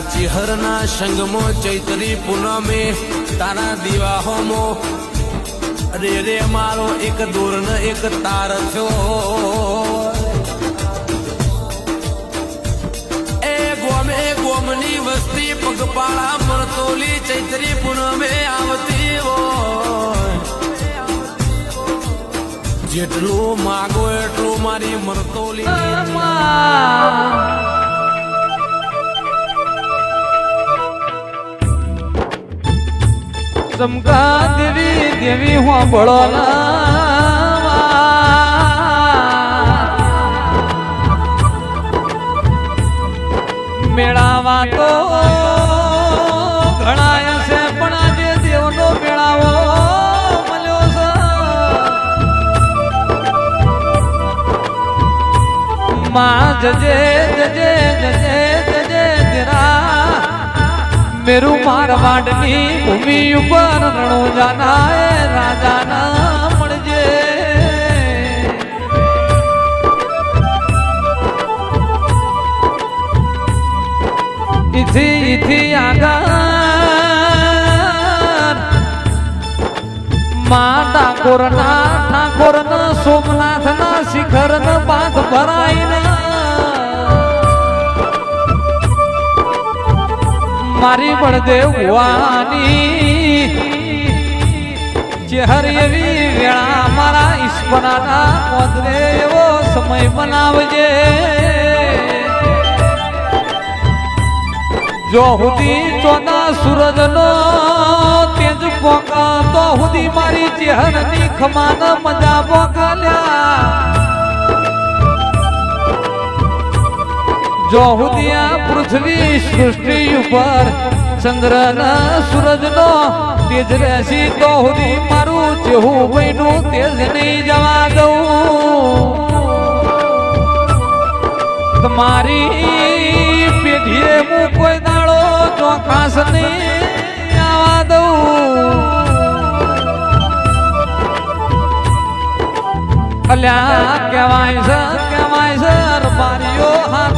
ચિહરના સંગમો ચૈત્રી પૂનમે, તારા દિવાહોમો. રે રે મારો એક દૂર એક તાર થયો. એ ગોમે ગોમની વસ્તી પગપાળા મરતોલી ચૈત્રી પૂનમે આવતી હોય. જેટલું માગો એટલું મારી મરતોલી. ચમકા દેવી દેવી હું બળો મેળાવા તો ઘણા છે, પણ આજે દેવનો મેળાવો મળ્યો છે. જજે જજે જજે જજે તેરા મેરું મારવાડની ભૂમિ ઉપર રણો જાનાએ રાજાના મળજે. ઇથી ઇથી આગળ. મા ઠાકોરના ઠાકોરના સોમનાથના શિખરના પાથ ભરાઈને મારી બળદેવ વાની ચહેર એવી વેળા મારા ઈશ્વરાના પદરે એવો સમય બનાવજે જો હુદી ચોના સૂરજનો તેજ પોકા તો હુદી મારી ચેહરની ખમાન મજા પોકાલ્યા. જો સુધી પૃથ્વી સૃષ્ટિ ઉપર ચંદ્ર સૂરજ નો તેજ રહેશી તો સુધી મારું જેવું બન્યું તેજ નહીં જવા દઉં. તમારી પેઢીએ હું કોઈ દાડો ચોખાસ નહીં આવવા દઉં. અલ્યા, કહેવાય છે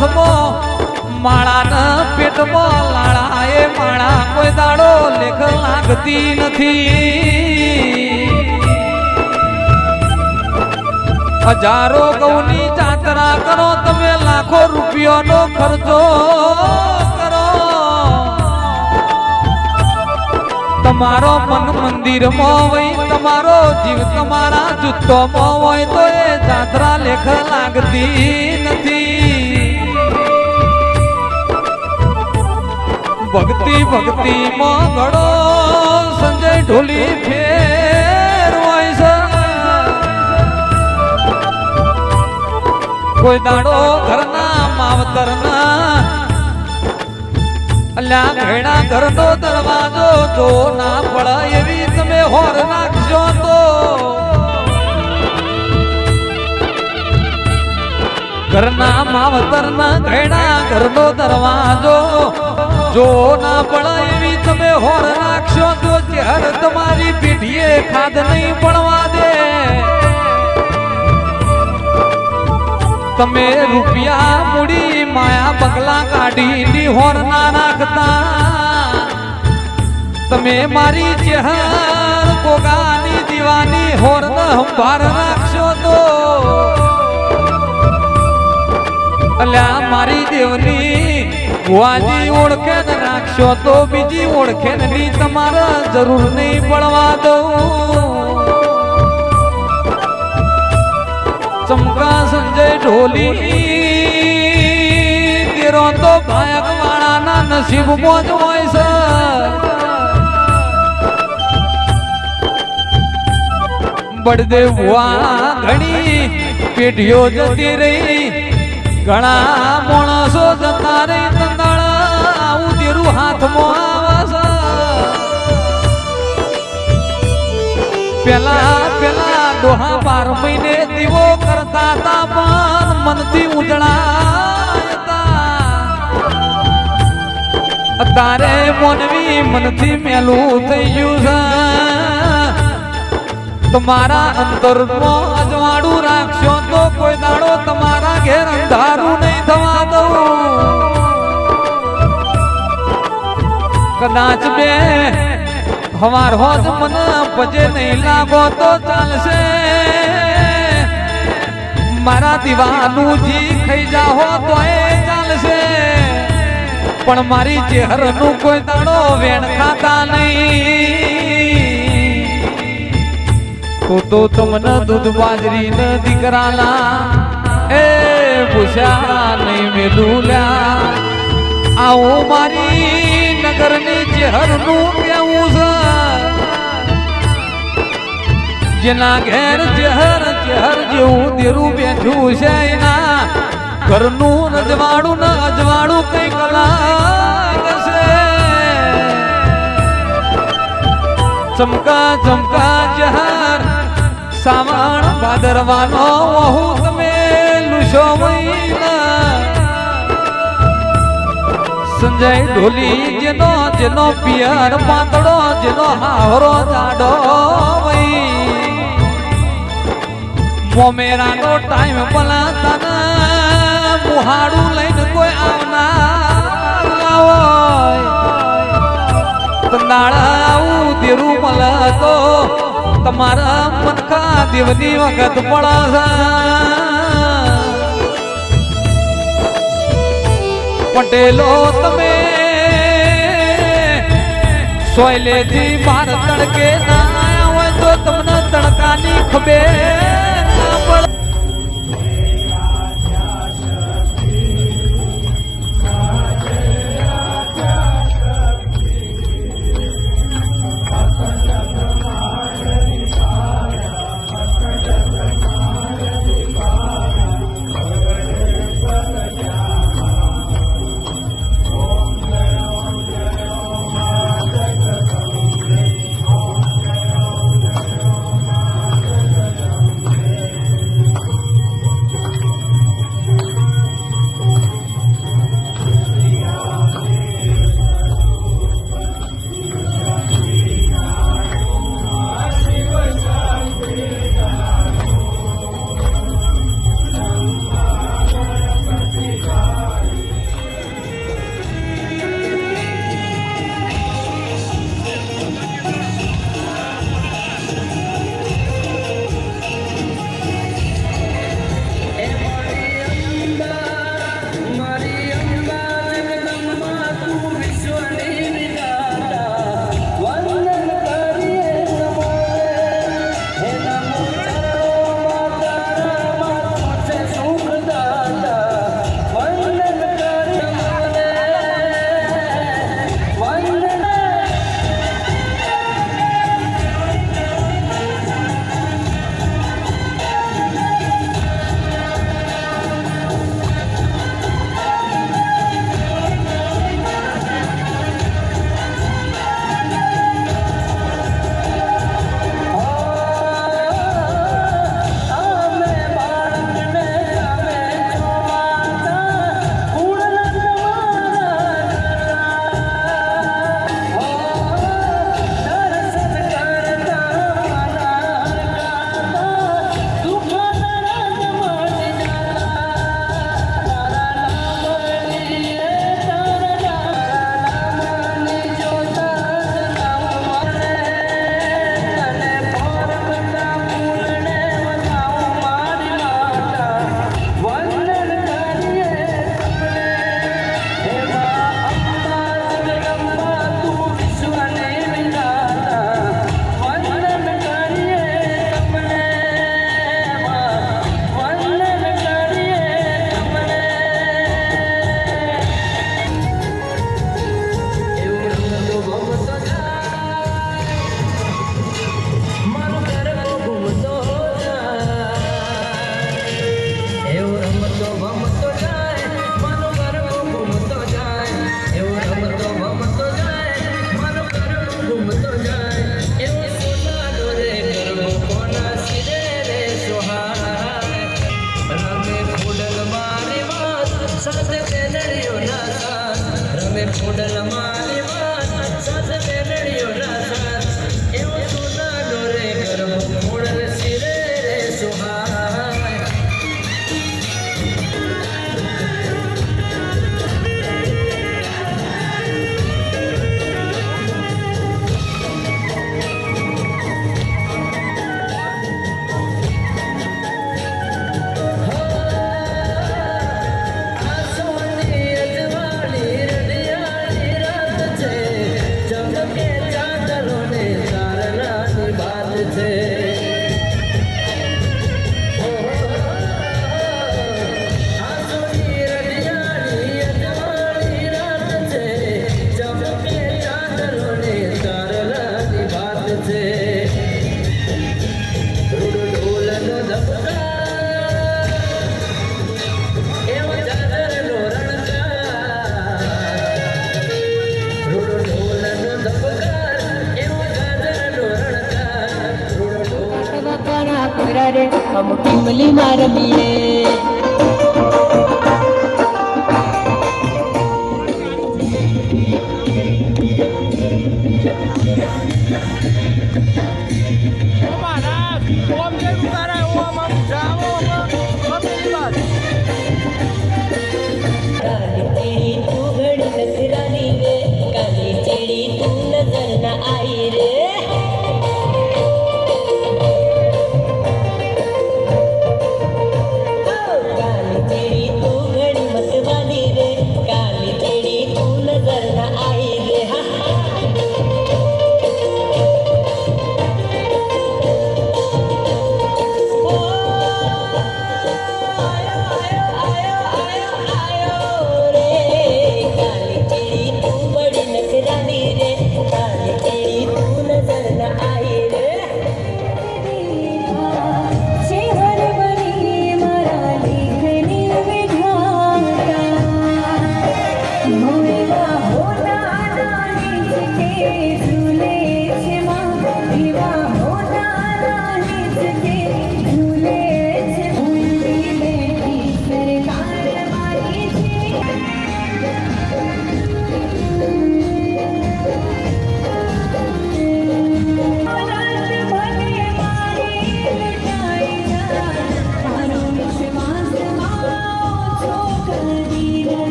હાથમાં માળાના પેટમાં લાળા એ માળા કોઈ દાડો લેખ લાગતી નથી. હજારો ગૌની જાત્રા કરો તમે લાખો રૂપિયાનો ખર્ચો કરો. તમારો મન મંદિરમાં હોય, તમારો જીવ તમારા જુત્તોમાં હોય, તો એ જાત્રા લેખ લાગતી નથી. ભક્તિ ભક્તિ માં ઘડો સંજય ઢોલી ફેર હોય છે. કોઈ દાડો ઘરના માવતરના, અલ્યા ઘેડા ઘરનો દરવાજો જો ના પડે એવી તમે હોર નાખજો તો. ઘરના માવતરના ઘેડા ઘરનો દરવાજો જો ના પડે એવી તમે હોર નાખશો તો ચહેર તમારી પીઢીએ ખાદ નહીં પડવા દે. તમે રૂપિયા મૂડી માયા બંગલા કાઢી હોર ના નાખતા. તમે મારી ચહેર કોગાની દીવાની હોર ના સંભાર રાખશો અલ્યા, મારી દેવની ભુવાજી ઓળખે ને રાખશો તો બીજી ઓળખે ની તમારે જરૂર નહીં પડવા દઉં. ચમકા સંજય ઢોલી, તેરો તો ભાયક વાળાના નસીબ મોજ હોય છે. બળદેવ ઘણી પેઢીઓ જતી રહી. ઘણા માણસો જતા રે તંદાળા આવું તેરું હાથમાં આવે પેલા પેલા ડોહા બાર મહિને દીવો કરતા તા પણ મનથી ઉજળા તારે મોનવી મનથી મેલું થઈ ગયું છે. તમારા અંતરમાં અજવાળું રાખશો તો કોઈ દાડો તમારા ઘેર અંધારું નહીં થવા દઉં. કદાચ બે હવાર હોત મને પજે નહીં લાગો તો ચાલશે. મારા દીવાનું જી ખાઈ જાહો તો એ ચાલશે. પણ મારી ચહેરનું કોઈ દાડો વેણ ખાતા નહીં. તો તમને દૂધ બાજરી ન દીકરાના. એ પૂછ્યા નહીં મેલું લ્યા. આવું મારી નગરની ચહેરનું કેવું છે? જેના ઘેર ચહેર ચહેર જેવું દેરું બેઠું છે એના. ઘરનું રજવાડું ન અજવાડું કઈ કલા ચમકા ચમકા સાવણ ભાદરવાનો વહુ તમે લુશો સંજય ઢોલી જેનો જેનો પિયર પાતળો જેનો હાવરો જાડો મોમેરાનો ટાઈમ ભલા તને મુહાડું લઈને કોઈ આવના તનાળા આવું દેરું મળે તો તમારા મનકા દેવની વખત પડે છે. પટેલો તમે સોયલેથી માર તડકે ના આવ્યા હોય તો તમને તડકાની ખબર ટીમલી માં